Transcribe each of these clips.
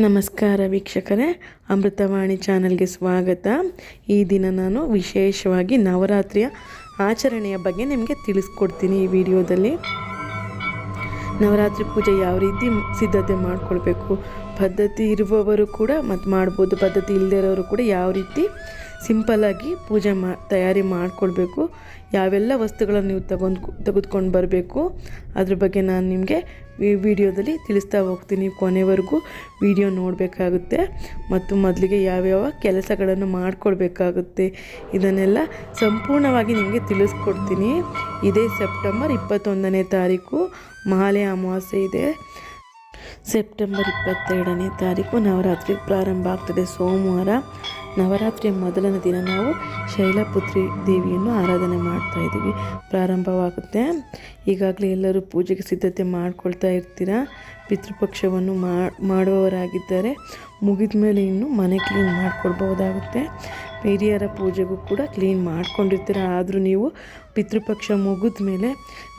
ನಮಸ್ಕಾರ ವೀಕ್ಷಕರೇ, ಅಮೃತವಾಣಿ ಚಾನಲ್ಗೆ ಸ್ವಾಗತ. ಈ ದಿನ ನಾನು ವಿಶೇಷವಾಗಿ ನವರಾತ್ರಿಯ ಆಚರಣೆಯ ಬಗ್ಗೆ ನಿಮಗೆ ತಿಳಿಸ್ಕೊಡ್ತೀನಿ ಈ ವಿಡಿಯೋದಲ್ಲಿ. ನವರಾತ್ರಿ ಪೂಜೆ ಯಾವ ರೀತಿ ಸಿದ್ಧತೆ ಮಾಡಿಕೊಳ್ಬೇಕು, ಪದ್ಧತಿ ಇರುವವರು ಕೂಡ ಮತ್ತು ಮಾಡ್ಬೋದು, ಪದ್ಧತಿ ಇಲ್ಲದೇ ಇರೋರು ಕೂಡ ಯಾವ ರೀತಿ ಸಿಂಪಲ್ಲಾಗಿ ಪೂಜೆ ಮಾ, ತಯಾರಿ ಮಾಡಿಕೊಳ್ಬೇಕು. ಯಾವೆಲ್ಲ ವಸ್ತುಗಳನ್ನು ನೀವು ತಗೊಂಡು, ತೆಗೆದುಕೊಂಡು ಬರಬೇಕು, ಅದ್ರ ಬಗ್ಗೆ ನಾನು ನಿಮಗೆ ಈ ವಿಡಿಯೋದಲ್ಲಿ ತಿಳಿಸ್ತಾ ಹೋಗ್ತೀನಿ ಕೊನೆವರೆಗೂ. ವಿಡಿಯೋ ನೋಡಬೇಕಾಗುತ್ತೆ ಮತ್ತು ಮೊದಲಿಗೆ ಯಾವ್ಯಾವ ಕೆಲಸಗಳನ್ನು ಮಾಡಿಕೊಡ್ಬೇಕಾಗುತ್ತೆ ಇದನ್ನೆಲ್ಲ ಸಂಪೂರ್ಣವಾಗಿ ನಿಮಗೆ ತಿಳಿಸ್ಕೊಡ್ತೀನಿ. ಇದೇ ಸೆಪ್ಟೆಂಬರ್ ಇಪ್ಪತ್ತೊಂದನೇ ತಾರೀಕು ಮಹಾಲಯ ಅಮಾವಾಸ್ಯೆ ಇದೆ. ಸೆಪ್ಟೆಂಬರ್ ಇಪ್ಪತ್ತೆರಡನೇ ತಾರೀಕು ನವರಾತ್ರಿ ಪ್ರಾರಂಭ ಆಗ್ತದೆ ಸೋಮವಾರ. ನವರಾತ್ರಿಯ ಮೊದಲನೇ ದಿನ ನಾವು ಶೈಲಪುತ್ರಿ ದೇವಿಯನ್ನು ಆರಾಧನೆ ಮಾಡ್ತಾ ಇದ್ದೀವಿ. ಪ್ರಾರಂಭವಾಗುತ್ತೆ. ಈಗಾಗಲೇ ಎಲ್ಲರೂ ಪೂಜೆಗೆ ಸಿದ್ಧತೆ ಮಾಡ್ಕೊಳ್ತಾ ಇರ್ತೀರಾ? ಪಿತೃಪಕ್ಷವನ್ನು ಮಾಡುವವರಾಗಿದ್ದಾರೆ. ಮುಗಿದ ಮೇಲೆ ಇನ್ನು ಮನೆ ಕ್ಲೀನ್ ಮಾಡ್ಕೊಳ್ಬಹುದಾಗುತ್ತೆ. ಹಿರಿಯರ ಪೂಜೆಗೂ ಕೂಡ ಕ್ಲೀನ್ ಮಾಡ್ಕೊಂಡಿರ್ತೀರ? ಆದರೂ ನೀವು ಪಿತೃಪಕ್ಷ ಮುಗಿದ ಮೇಲೆ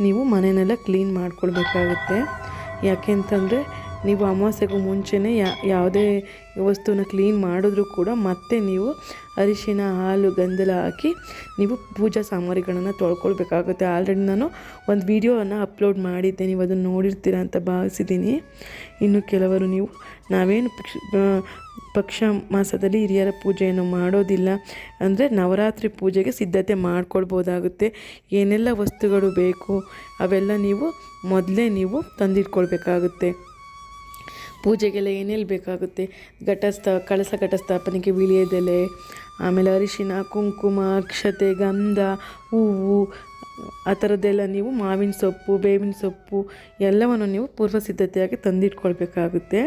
ನೀವು ಮನೆಯನ್ನೆಲ್ಲ ಕ್ಲೀನ್ ಮಾಡ್ಕೊಳ್ಬೇಕಾಗುತ್ತೆ. ಯಾಕೆಂತಂದರೆ ನೀವು ಅಮಾವಾಸ್ಯೆಗೂ ಮುಂಚೆನೇ ಯಾವುದೇ ವಸ್ತುವನ್ನ ಕ್ಲೀನ್ ಮಾಡಿದ್ರೂ ಕೂಡ ಮತ್ತೆ ನೀವು ಅರಿಶಿನ, ಹಾಲು, ಗಂಧಲ ಹಾಕಿ ನೀವು ಪೂಜಾ ಸಾಮಗ್ರಿಗಳನ್ನು ತೊಳ್ಕೊಳ್ಬೇಕಾಗುತ್ತೆ. ಆಲ್ರೆಡಿ ನಾನು ಒಂದು ವಿಡಿಯೋವನ್ನು ಅಪ್ಲೋಡ್ ಮಾಡಿದ್ದೆ. ನೀವು ಅದನ್ನು ನೋಡಿರ್ತೀರ ಅಂತ ಭಾವಿಸಿದ್ದೀನಿ. ಇನ್ನು ಕೆಲವರು ನೀವು, ನಾವೇನು ಪಕ್ಷ ಪಕ್ಷ ಮಾಸದಲ್ಲಿ ಹಿರಿಯರ ಪೂಜೆಯನ್ನು ಮಾಡೋದಿಲ್ಲ ಅಂದರೆ ನವರಾತ್ರಿ ಪೂಜೆಗೆ ಸಿದ್ಧತೆ ಮಾಡ್ಕೊಳ್ಬೋದಾಗುತ್ತೆ. ಏನೆಲ್ಲ ವಸ್ತುಗಳು ಬೇಕು ಅವೆಲ್ಲ ನೀವು ಮೊದಲೇ ನೀವು ತಂದಿಟ್ಕೊಳ್ಬೇಕಾಗುತ್ತೆ. ಪೂಜೆಗೆಲ್ಲ ಏನೇನು ಬೇಕಾಗುತ್ತೆ? ಘಟಸ್ಥ, ಕಳಸ ಘಟಸ್ಥಾಪನೆಗೆ ವಿಳಿಯದೆಲೆ ಆಮೇಲೆ ಅರಿಶಿನ, ಕುಂಕುಮ, ಅಕ್ಷತೆ, ಗಂಧ, ಹೂವು, ಆ ಥರದ್ದೆಲ್ಲ ನೀವು ಮಾವಿನ ಸೊಪ್ಪು, ಬೇವಿನ ಸೊಪ್ಪು ಎಲ್ಲವನ್ನು ನೀವು ಪೂರ್ವ ಸಿದ್ಧತೆಯಾಗಿ ತಂದಿಟ್ಕೊಳ್ಬೇಕಾಗುತ್ತೆ.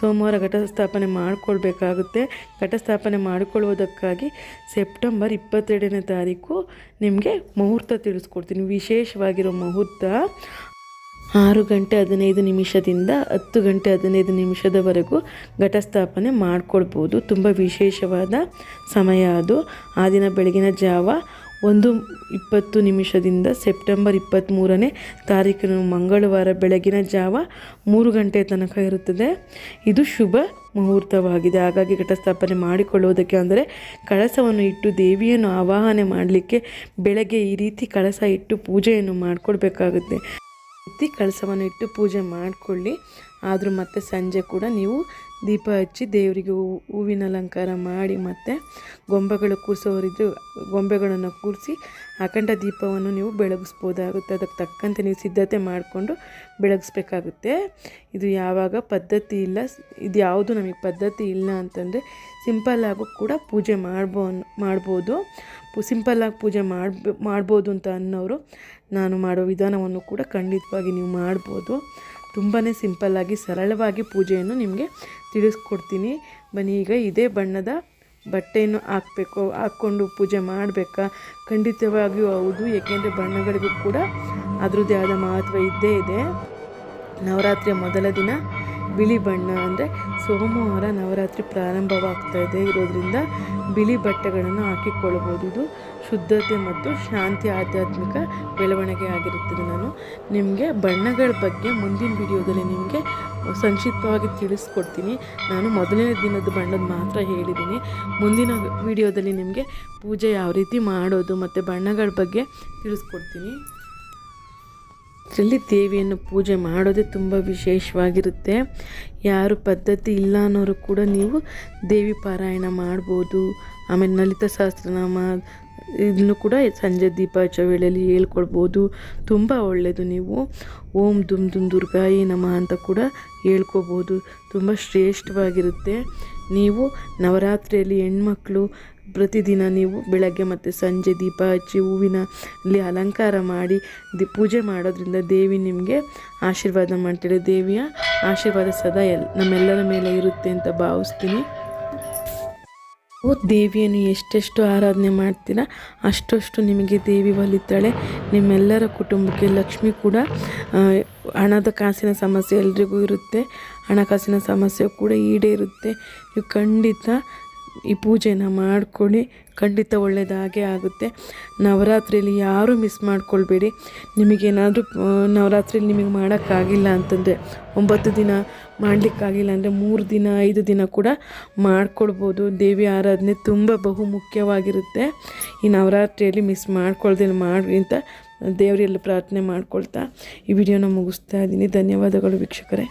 ಸೋಮವಾರ ಘಟಸ್ಥಾಪನೆ ಮಾಡಿಕೊಳ್ಬೇಕಾಗುತ್ತೆ. ಘಟಸ್ಥಾಪನೆ ಮಾಡಿಕೊಳ್ಳುವುದಕ್ಕಾಗಿ ಸೆಪ್ಟೆಂಬರ್ ಇಪ್ಪತ್ತೆರಡನೇ ತಾರೀಕು ನಿಮಗೆ ಮುಹೂರ್ತ ತಿಳಿಸ್ಕೊಡ್ತೀನಿ. ವಿಶೇಷವಾಗಿರೋ ಮುಹೂರ್ತ. ಆರು ಗಂಟೆ ಹದಿನೈದು ನಿಮಿಷದಿಂದ ಹತ್ತು ಗಂಟೆ ಹದಿನೈದು ನಿಮಿಷದವರೆಗೂ ಘಟಸ್ಥಾಪನೆ ಮಾಡಿಕೊಳ್ಬೋದು. ತುಂಬ ವಿಶೇಷವಾದ ಸಮಯ ಅದು. ಆ ದಿನ ಬೆಳಗಿನ ಜಾವ ಒಂದು ಇಪ್ಪತ್ತು ನಿಮಿಷದಿಂದ ಸೆಪ್ಟೆಂಬರ್ ಇಪ್ಪತ್ತ್ಮೂರನೇ ತಾರೀಕಿನ ಮಂಗಳವಾರ ಬೆಳಗಿನ ಜಾವ ಮೂರು ಗಂಟೆ ತನಕ ಇರುತ್ತದೆ. ಇದು ಶುಭ ಮುಹೂರ್ತವಾಗಿದೆ. ಹಾಗಾಗಿ ಘಟಸ್ಥಾಪನೆ ಮಾಡಿಕೊಳ್ಳುವುದಕ್ಕೆ ಅಂದರೆ ಕಳಸವನ್ನು ಇಟ್ಟು ದೇವಿಯನ್ನು ಆವಾಹನೆ ಮಾಡಲಿಕ್ಕೆ ಬೆಳಗ್ಗೆ ಈ ರೀತಿ ಕಳಸ ಇಟ್ಟು ಪೂಜೆಯನ್ನು ಮಾಡಿಕೊಡ್ಬೇಕಾಗುತ್ತೆ ಕಳಸವನ್ನು ಇಟ್ಟು ಪೂಜೆ ಮಾಡಿಕೊಳ್ಳಿ. ಆದರೂ ಮತ್ತೆ ಸಂಜೆ ಕೂಡ ನೀವು ದೀಪ ಹಚ್ಚಿ ದೇವರಿಗೆ ಹೂವಿನ ಅಲಂಕಾರ ಮಾಡಿ ಮತ್ತು ಗೊಂಬೆಗಳು ಕೂರಿಸೋರಿದ್ದು ಗೊಂಬೆಗಳನ್ನು ಕೂರಿಸಿ ಅಖಂಡ ದೀಪವನ್ನು ನೀವು ಬೆಳಗಿಸ್ಬೋದಾಗುತ್ತೆ. ಅದಕ್ಕೆ ತಕ್ಕಂತೆ ನೀವು ಸಿದ್ಧತೆ ಮಾಡಿಕೊಂಡು ಬೆಳಗಿಸ್ಬೇಕಾಗುತ್ತೆ. ಇದು ಯಾವಾಗ ಪದ್ಧತಿ ಇಲ್ಲ, ಇದು ಯಾವುದು ನಮಗೆ ಪದ್ಧತಿ ಇಲ್ಲ ಅಂತಂದರೆ ಸಿಂಪಲ್ಲಾಗೂ ಕೂಡ ಪೂಜೆ ಮಾಡ್ಬೋ ಮಾಡ್ಬೋದು. ಸಿಂಪಲ್ಲಾಗಿ ಪೂಜೆ ಮಾಡ್ಬ ಮಾಡ್ಬೋದು ಅಂತ ಅನ್ನೋರು ನಾನು ಮಾಡೋ ವಿಧಾನವನ್ನು ಕೂಡ ಖಂಡಿತವಾಗಿ ನೀವು ಮಾಡ್ಬೋದು. ತುಂಬಾ ಸಿಂಪಲ್ಲಾಗಿ ಸರಳವಾಗಿ ಪೂಜೆಯನ್ನು ನಿಮಗೆ ತಿಳಿಸ್ಕೊಡ್ತೀನಿ. ಬನ್ನಿ, ಈಗ ಇದೇ ಬಣ್ಣದ ಬಟ್ಟೆಯನ್ನು ಹಾಕಬೇಕು, ಹಾಕ್ಕೊಂಡು ಪೂಜೆ ಮಾಡಬೇಕಾ? ಖಂಡಿತವಾಗಿಯೂ ಹೌದು, ಏಕೆಂದರೆ ಬಣ್ಣಗಳಿಗೂ ಕೂಡ ಅದರದ್ದೇ ಆದ ಮಹತ್ವ ಇದ್ದೇ ಇದೆ. ನವರಾತ್ರಿಯ ಮೊದಲ ದಿನ ಬಿಳಿ ಬಣ್ಣ ಅಂದರೆ ಸೋಮವಾರ ನವರಾತ್ರಿ ಪ್ರಾರಂಭವಾಗ್ತಾ ಇದೆ. ಇರೋದ್ರಿಂದ ಬಿಳಿ ಬಟ್ಟೆಗಳನ್ನು ಹಾಕಿಕೊಳ್ಳಬಹುದು. ಇದು ಶುದ್ಧತೆ ಮತ್ತು ಶಾಂತಿ ಆಧ್ಯಾತ್ಮಿಕ ಬೆಳವಣಿಗೆ ಆಗಿರುತ್ತದೆ. ನಾನು ನಿಮಗೆ ಬಣ್ಣಗಳ ಬಗ್ಗೆ ಮುಂದಿನ ವಿಡಿಯೋದಲ್ಲಿ ನಿಮಗೆ ಸಂಕ್ಷಿಪ್ತವಾಗಿ ತಿಳಿಸ್ಕೊಡ್ತೀನಿ. ನಾನು ಮೊದಲನೇ ದಿನದ ಬಣ್ಣದ ಮಾತ್ರ ಹೇಳಿದ್ದೀನಿ. ಮುಂದಿನ ವಿಡಿಯೋದಲ್ಲಿ ನಿಮಗೆ ಪೂಜೆ ಯಾವ ರೀತಿ ಮಾಡೋದು ಮತ್ತು ಬಣ್ಣಗಳ ಬಗ್ಗೆ ತಿಳಿಸ್ಕೊಡ್ತೀನಿ. ಇದರಲ್ಲಿ ದೇವಿಯನ್ನು ಪೂಜೆ ಮಾಡೋದೇ ತುಂಬ ವಿಶೇಷವಾಗಿರುತ್ತೆ. ಯಾರು ಪದ್ಧತಿ ಇಲ್ಲ ಅನ್ನೋರು ಕೂಡ ನೀವು ದೇವಿ ಪಾರಾಯಣ ಮಾಡ್ಬೋದು. ಆಮೇಲೆ ಲಲಿತ ಸಹಸ್ರನಾಮ ಇದನ್ನು ಕೂಡ ಸಂಜೆ ದೀಪ ಹಚ್ಚೋ ವೇಳೆಯಲ್ಲಿ ಹೇಳ್ಕೊಳ್ಬೋದು ತುಂಬ ಒಳ್ಳೆಯದು ನೀವು. ಓಂ ದುಮ್ ದುಮ್ ದುರ್ಗಾಯಿ ನಮಃ ಅಂತ ಕೂಡ ಹೇಳ್ಕೊಬೋದು. ತುಂಬ ಶ್ರೇಷ್ಠವಾಗಿರುತ್ತೆ. ನೀವು ನವರಾತ್ರಿಯಲ್ಲಿ ಹೆಣ್ಮಕ್ಳು ಪ್ರತಿದಿನ ನೀವು ಬೆಳಗ್ಗೆ ಮತ್ತು ಸಂಜೆ ದೀಪ ಹಚ್ಚಿ ಹೂವಿನಲ್ಲಿ ಅಲಂಕಾರ ಮಾಡಿ ದಿ ಪೂಜೆ ಮಾಡೋದ್ರಿಂದ ದೇವಿ ನಿಮಗೆ ಆಶೀರ್ವಾದ ಮಾಡ್ತಾಳೆ. ದೇವಿಯ ಆಶೀರ್ವಾದ ಸದಾ ಎಲ್ ನಮ್ಮೆಲ್ಲರ ಮೇಲೆ ಇರುತ್ತೆ ಅಂತ ಭಾವಿಸ್ತೀನಿ. ದೇವಿಯನ್ನು ಎಷ್ಟೆಷ್ಟು ಆರಾಧನೆ ಮಾಡ್ತೀರಾ, ಅಷ್ಟಷ್ಟು ನಿಮಗೆ ದೇವಿ ಒಲಿತಾಳೆ ನಿಮ್ಮೆಲ್ಲರ ಕುಟುಂಬಕ್ಕೆ ಲಕ್ಷ್ಮಿ ಕೂಡ ಹಣದ ಕಾಸಿನ ಸಮಸ್ಯೆ ಎಲ್ರಿಗೂ ಇರುತ್ತೆ. ಹಣಕಾಸಿನ ಸಮಸ್ಯೆ ಕೂಡ ಈಡೇರುತ್ತೆ. ನೀವು ಖಂಡಿತ ಈ ಪೂಜೆನ ಮಾಡ್ಕೊಳ್ಳಿ. ಖಂಡಿತ ಒಳ್ಳೆಯದಾಗೇ ಆಗುತ್ತೆ. ನವರಾತ್ರಿಯಲ್ಲಿ ಯಾರೂ ಮಿಸ್ ಮಾಡ್ಕೊಳ್ಬೇಡಿ. ನಿಮಗೇನಾದರೂ ನವರಾತ್ರಿಯಲ್ಲಿ ನಿಮಗೆ ಮಾಡೋಕ್ಕಾಗಿಲ್ಲ ಅಂತಂದರೆ ಒಂಬತ್ತು ದಿನ ಮಾಡಲಿಕ್ಕಾಗಿಲ್ಲ ಅಂದರೆ ಮೂರು ದಿನ, ಐದು ದಿನ ಕೂಡ ಮಾಡ್ಕೊಳ್ಬೋದು. ದೇವಿ ಆರಾಧನೆ ತುಂಬ ಬಹು ಮುಖ್ಯವಾಗಿರುತ್ತೆ. ಈ ನವರಾತ್ರಿಯಲ್ಲಿ ಮಿಸ್ ಮಾಡ್ಕೊಳ್ದೆ ಮಾಡಿ ಅಂತ ದೇವರಲ್ಲಿ ಪ್ರಾರ್ಥನೆ ಮಾಡ್ಕೊಳ್ತಾ ಈ ವಿಡಿಯೋನ ಮುಗಿಸ್ತಾ ಇದ್ದೀನಿ. ಧನ್ಯವಾದಗಳು ವೀಕ್ಷಕರೇ.